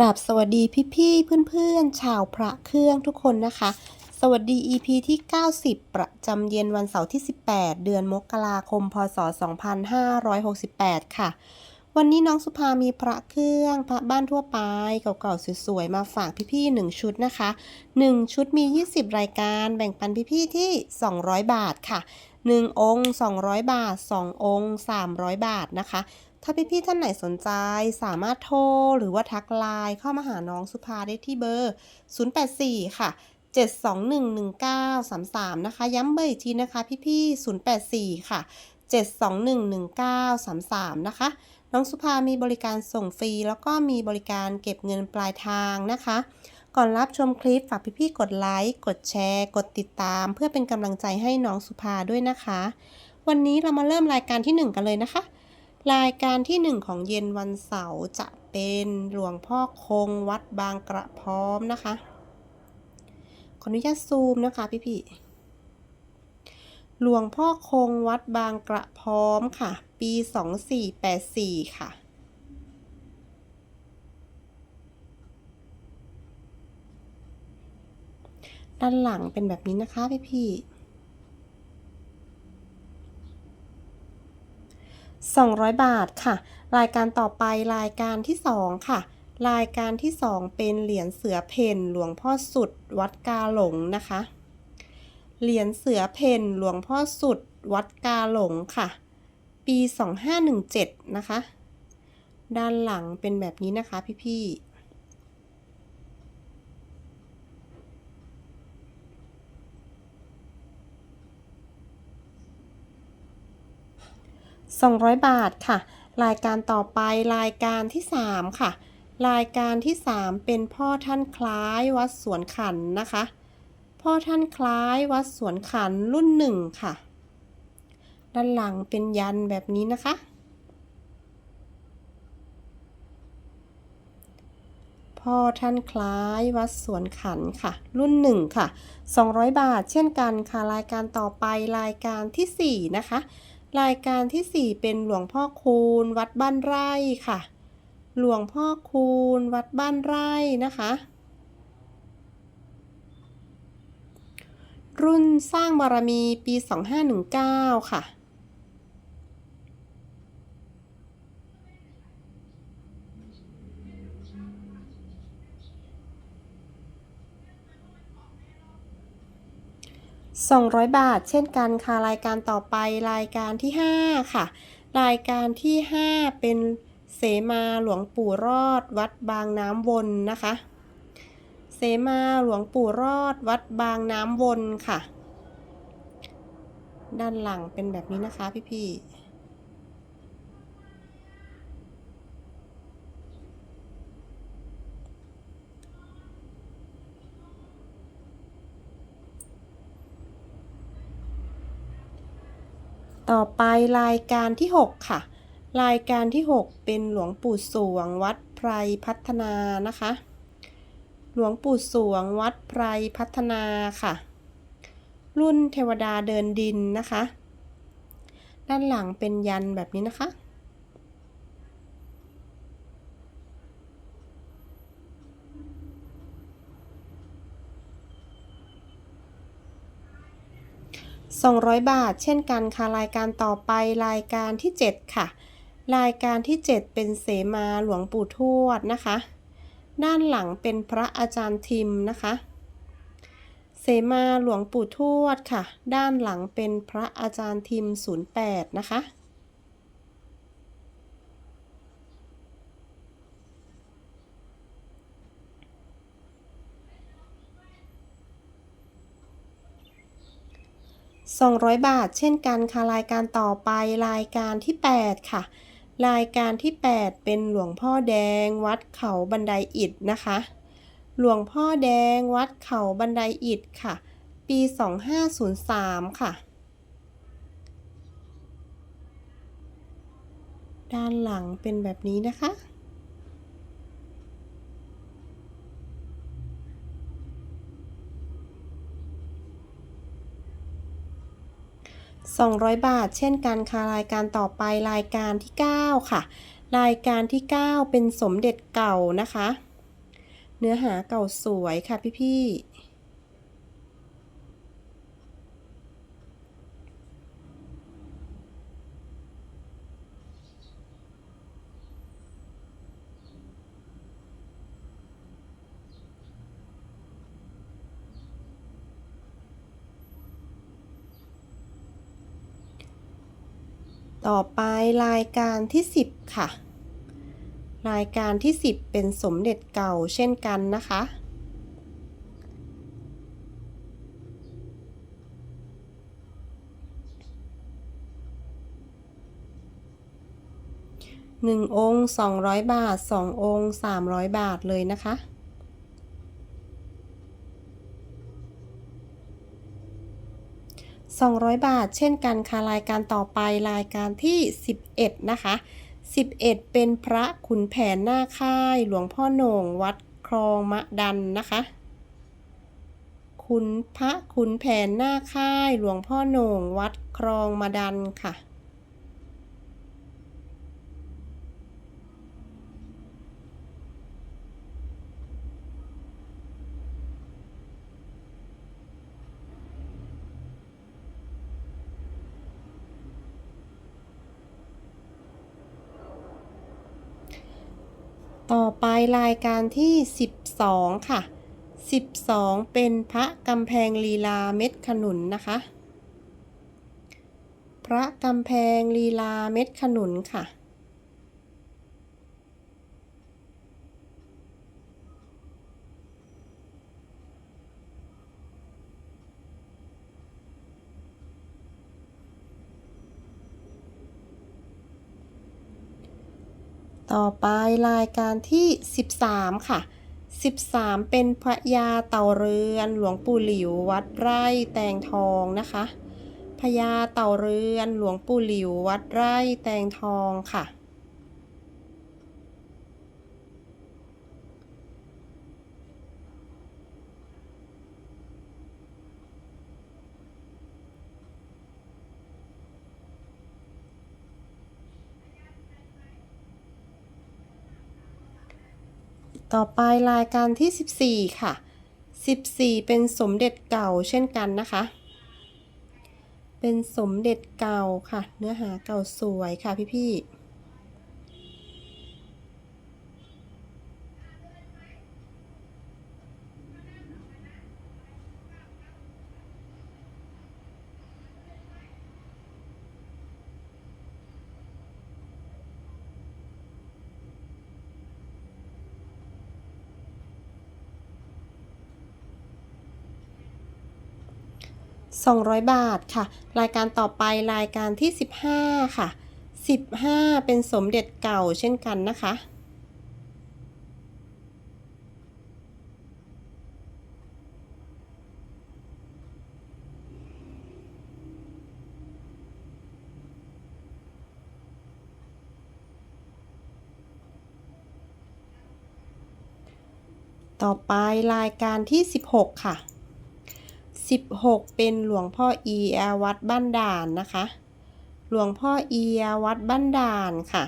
ราบสวัสดีพี่ๆเพื่อนๆ ชาวพระเครื่องทุกคนนะคะ สวัสดี EP ที่ 90 ประจำเย็นวันเสาร์ที่ 18 เดือนมกราคม พศ 2568 ค่ะ วันนี้น้องสุภามีพระเครื่องพระบ้านทั่วไปเก่าๆสวยๆ มาฝากพี่ๆ 1 ชุดนะคะ 1 ชุดมี 20 รายการแบ่งปันพี่ๆ ที่ 200 บาทค่ะ 1 องค์ 200 บาท 2 องค์ 300 บาทนะคะ ถ้าพี่ๆท่านไหนสนใจสามารถโทรหรือว่าทักไลน์เข้ามาหาน้องสุภาได้ที่เบอร์ 084 ค่ะ 7211933 นะคะ ย้ำเบอร์อีกทีนะคะ พี่ๆ084 ค่ะ 7211933 นะคะ น้องสุภามีบริการส่งฟรี แล้วก็มีบริการเก็บเงินปลายทางนะคะ ก่อนรับชมคลิปฝากพี่ๆกดไลค์กดแชร์ กดติดตาม เพื่อเป็นกำลังใจให้น้องสุภาด้วยนะคะ วันนี้เรามาเริ่มรายการที่ 1 กันเลยนะคะ รายการที่ 1 ของเย็นวันเสาร์จะเป็นหลวงพ่อคงวัดบางกระพร้อมนะคะ ขออนุญาตซูมนะคะพี่ๆหลวงพ่อคงวัดบางกระพร้อมค่ะ ปี 2484 ค่ะ ด้านหลังเป็นแบบนี้นะคะพี่ๆ 200 บาทค่ะ รายการต่อไปรายการที่ 2 ค่ะ รายการที่ 2 เป็นเหรียญเสือเพ่นหลวงพ่อสุด วัดกาหลงนะคะ เหรียญเสือเพ่นหลวงพ่อสุด วัดกาหลงค่ะ ปี 2517 นะคะ ด้านหลังเป็นแบบนี้นะคะพี่ๆ 200 บาทค่ะ รายการต่อไปรายการที่ 3 ค่ะ รายการที่ 3 เป็นพ่อท่านคล้ายวัดสวนขันนะคะ พ่อท่านคล้ายวัดสวนขันรุ่นหนึ่งค่ะ ด้านหลังเป็นยันแบบนี้นะคะ พ่อท่านคล้ายวัดสวนขันค่ะ รุ่นหนึ่งค่ะ 200 บาทเช่นกันค่ะ รายการต่อไปรายการทีสี่4 นะคะ รายการที่ 4 เป็นหลวงพ่อคูณ วัดบ้านไร่ค่ะ หลวงพ่อคูณ วัดบ้านไร่นะคะ รุ่นสร้างบารมีปี 2519 ค่ะ 200 บาท เช่นกันค่ะรายการต่อไปรายการที่ 5 ค่ะ รายการที่ 5 เป็นเสมาหลวงปู่รอดวัดบางน้ำวนนะคะ เสมาหลวงปู่รอดวัดบางน้ำวนค่ะ ด้านหลังเป็นแบบนี้นะคะพี่ๆ ต่อไปรายการที่ 6 ค่ะ รายการที่ 6 เป็นหลวงปู่สวงวัดไพรพัฒนานะคะ หลวงปู่สวงวัดไพรพัฒนาค่ะ รุ่นเทวดาเดินดินนะคะ ด้านหลังเป็นยันแบบนี้นะคะ 200 บาท เช่นกันค่ะรายการต่อไปรายการที่ 7 ค่ะ รายการที่ 7 เป็นเสมาหลวงปู่ทวดนะคะ ด้านหลังเป็นพระอาจารย์ทิมนะคะ เสมาหลวงปู่ทวดค่ะ ด้านหลังเป็นพระอาจารย์ทิม 08 นะคะ 200 บาท เช่นกันค่ะรายการต่อไปรายการที่ 8 ค่ะ รายการที่ 8 เป็นหลวงพ่อแดงวัดเขาบันไดอิฐนะคะ หลวงพ่อแดงวัดเขาบันไดอิฐค่ะ ปี 2503 ค่ะ ด้านหลังเป็นแบบนี้นะคะ 200 บาท เช่นกันค่ะรายการต่อไปรายการที่ 9 ค่ะ รายการที่ 9 เป็นสมเด็จเก่านะคะ เนื้อหาเก่าสวยค่ะพี่ๆ ต่อไปรายการที่ 10 ค่ะ รายการที่ 10 เป็นสมเด็จเก่าเช่นกันนะคะ หนึ่งองค์สองร้อยบาทสององค์สามร้อยบาทเลยนะคะ สองร้อยบาท เช่นกันค่ะรายการต่อไปรายการที่สิบเอ็ดนะคะสิบเอ็ดเป็นพระขุนแผนหน้าค่าย หลวงพ่อโหน่ง วัดคลองมะดันนะคะ ขุนพระขุนแผนหน้าค่าย หลวงพ่อโหน่ง วัดคลองมะดันค่ะ ต่อไปรายการที่ 12 ค่ะ 12 เป็นพระกำแพงลีลาเม็ดขนุนนะคะ พระกำแพงลีลาเม็ดขนุนค่ะ ต่อไปรายการที่ 13 ค่ะ 13 เป็นพระยาเต่าเรือน หลวงปู่หลิว วัดไร่แตงทองนะคะพญาเต่าเรือน หลวงปู่หลิว วัดไร่แตงทองค่ะ ต่อไปรายการที่ 14 ค่ะ 14 เป็นสมเด็จเก่าเช่นกันนะคะ เป็นสมเด็จเก่าค่ะ เนื้อหาเก่าสวยค่ะพี่ๆ 200 บาทค่ะ รายการต่อไปรายการที่ 15 ค่ะ 15 เป็นสมเด็จเก่าเช่นกันนะคะ ต่อไปรายการที่ 16 ค่ะ 16 เป็นหลวงพ่อเอียวัดบ้านด่านนะคะ หลวงพ่อเอียวัดบ้านด่านค่ะ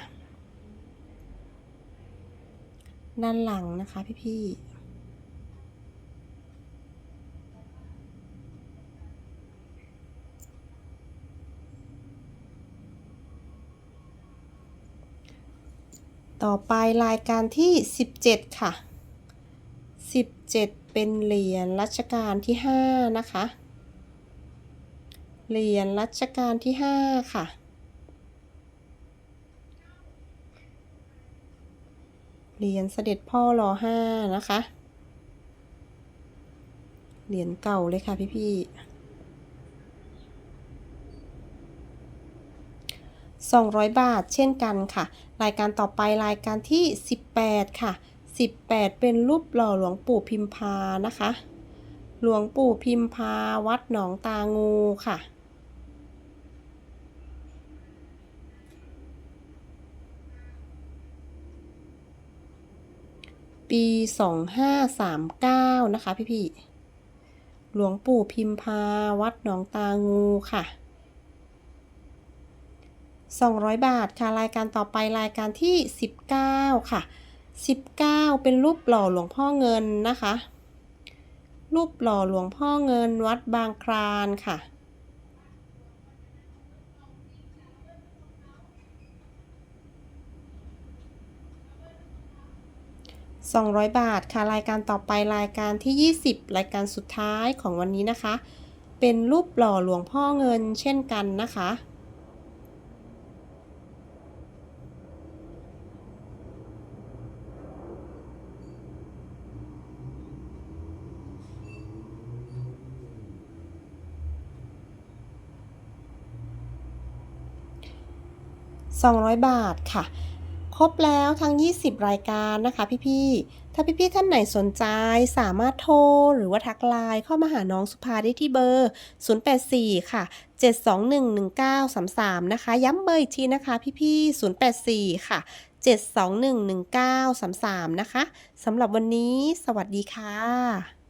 ด้านหลังนะคะพี่ๆต่อไปรายการที่ 17 ค่ะ 17 เป็นเหรียญรัชกาลที่ 5 นะคะ เหรียญรัชกาลที่ 5 ค่ะ เหรียญเสด็จพ่อรอห้านะคะ เหรียญเก่าเลยค่ะพี่ๆสองร้อยบาทเช่นกันค่ะ รายการต่อไปรายการที่ 18 ค่ะ 18 เป็นรูปหล่อหลวงปู่พิมพานะคะ หลวงปู่พิมพาวัดหนองตางูค่ะ ปี 2539 นะคะพี่ๆหลวงปู่พิมพาวัดหนองตางูค่ะ200 บาทค่ะ รายการต่อไปรายการที่ 19 ค่ะ 19 เป็นรูปหล่อหลวงพ่อเงินนะคะ รูปหล่อหลวงพ่อเงินวัดบางคลานค่ะ 200 บาทค่ะรายการต่อไปรายการที่ 20 รายการสุดท้ายของวันนี้นะคะ เป็นรูปหล่อหลวงพ่อเงินเช่นกันนะคะ 200 บาทค่ะ ครบแล้วทั้ง 20 รายการนะคะพี่ๆ ถ้าพี่ๆท่านไหนสนใจสามารถโทรหรือว่าทักไลน์เข้ามาหาน้องสุภาได้ที่เบอร์ 084 ค่ะ 7211933 นะคะ ย้ำเบอร์อีกทีนะคะพี่ๆ 084 ค่ะ7211933 นะคะ สำหรับวันนี้ สวัสดีค่ะ